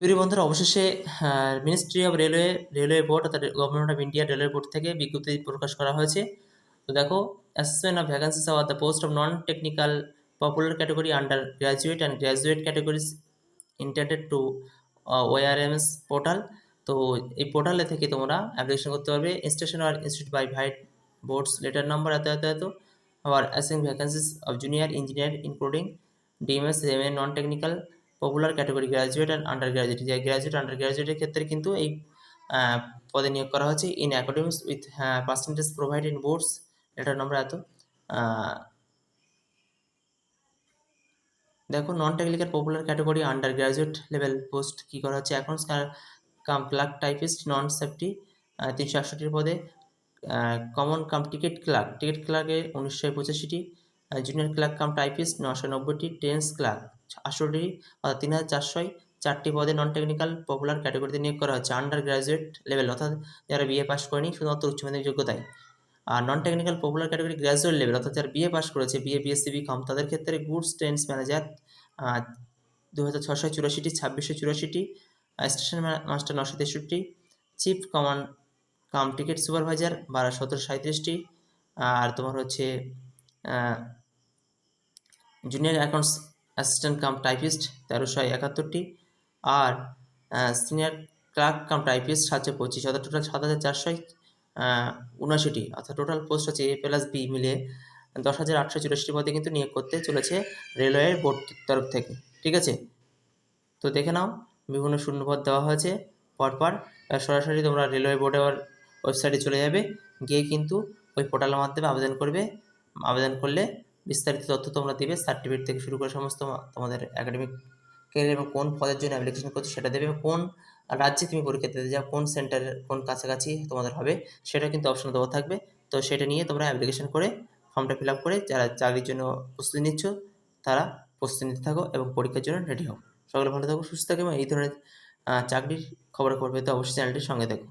প্রিয় বন্ধুরা, অবশেষে ministry of railway railway board অর্থাৎ government of India railway board থেকে বিজ্ঞপ্তি প্রকাশ করা হয়েছে। তো দেখো assessment of vacancies of the post of non technical popular category under graduate and graduate categories indented to WRMS portal তো এই পোর্টালে থেকে তোমরা অ্যাপ্লিকেশন করতে পারবে। ইনস্টেশন আর institute by vide boards letter number এত এত এত। আবার assessing vacancies of junior engineer including DMS M A non technical popular category graduate and under graduate যে গ্র্যাজুয়েট আন্ডার গ্র্যাজুয়েটের ক্ষেত্রে কিন্তু এই পদে নিয়োগ করা হচ্ছে in academics with percentage provide in boards এটার নম্বর এত। দেখো non technical popular category under graduate level post কী করা হচ্ছে? এখন cum clerk typist non safety তিনশো একষট্টির পদে। Common cum ticket clerk ticket ক্লার্কে উনিশশো পঁচাশিটি। জুনিয়র ক্লার্ক কাম টাইপিস্ট নশো নব্বইটি টেন্স ক্লার্ক আটষট্টি অর্থাৎ তিন হাজার চারশোয় চারটি পদে নন টেকনিক্যাল পপুলার ক্যাটাগরিতে নিয়োগ করা হচ্ছে আন্ডার গ্র্যাজুয়েট লেভেল অর্থাৎ যারা বিএ পাস করেনি, শুধুমাত্র উচ্চ মাধ্যমিক যোগ্যতায়। আর non technical popular category graduate level অর্থাৎ যারা বিএ পাস করেছে বিএ বিএসসি বিকম তাদের ক্ষেত্রে গুডস ট্রেন্স ম্যানেজার দু হাজার ছশো চুরাশিটি, ছাব্বিশশো চুরাশিটি স্টেশন মাস্টার নশো তেষট্টি চিফ কমান কাম টিকিট সুপারভাইজার বারো সতেরো সাঁত্রিশটি আর তোমার হচ্ছে junior accounts assistant cum typist তেরোশো একাত্তরটি। আর সিনিয়র ক্লার্ক কাম টাইপিস্ট সাতশো পঁচিশ। অর্থাৎ টোটাল সাত হাজার চারশো উনআশিটি। অর্থাৎ টোটাল পোস্ট হচ্ছে এ প্লাস বি মিলে দশ হাজার আটশো চুরাশিটি পদে কিন্তু নিয়োগ করতে চলেছে রেলওয়ের বোর্ড তরফ থেকে। ঠিক আছে? তো দেখে নাও, বিভিন্ন শূন্যপদ দেওয়া হয়েছে। পরপর সরাসরি তোমরা রেলওয়ে বোর্ডের ওয়েবসাইটে চলে যাবে। গিয়ে কিন্তু ওই পোর্টালের মাধ্যমে আবেদন করবে। আবেদন করলে বিস্তারিত তথ্য তোমরা দেবে সার্টিফিকেট থেকে শুরু করে সমস্ত তোমাদের একাডেমিক কেরিয়ার এবং কোন পদের জন্য অ্যাপ্লিকেশন করছ সেটা দেবে কোন রাজ্যে তুমি পরীক্ষা দিতে যাও, কোন সেন্টারের কোন কাছাকাছি তোমাদের হবে, সেটা কিন্তু অপশন দেওয়া থাকবে। তো সেটা নিয়ে তোমরা অ্যাপ্লিকেশন করে ফর্মটা ফিল আপ করে যারা চাকরির জন্য প্রস্তুতি নিচ্ছ, তারা প্রস্তুতি নিতে থাকো এবং পরীক্ষার জন্য রেডি হও। সকলে ভালো থাকো, সুস্থ থাকো এবং এই ধরনের চাকরির খবরাখবর পেতে অবশ্যই চ্যানেলটির সঙ্গে দেখো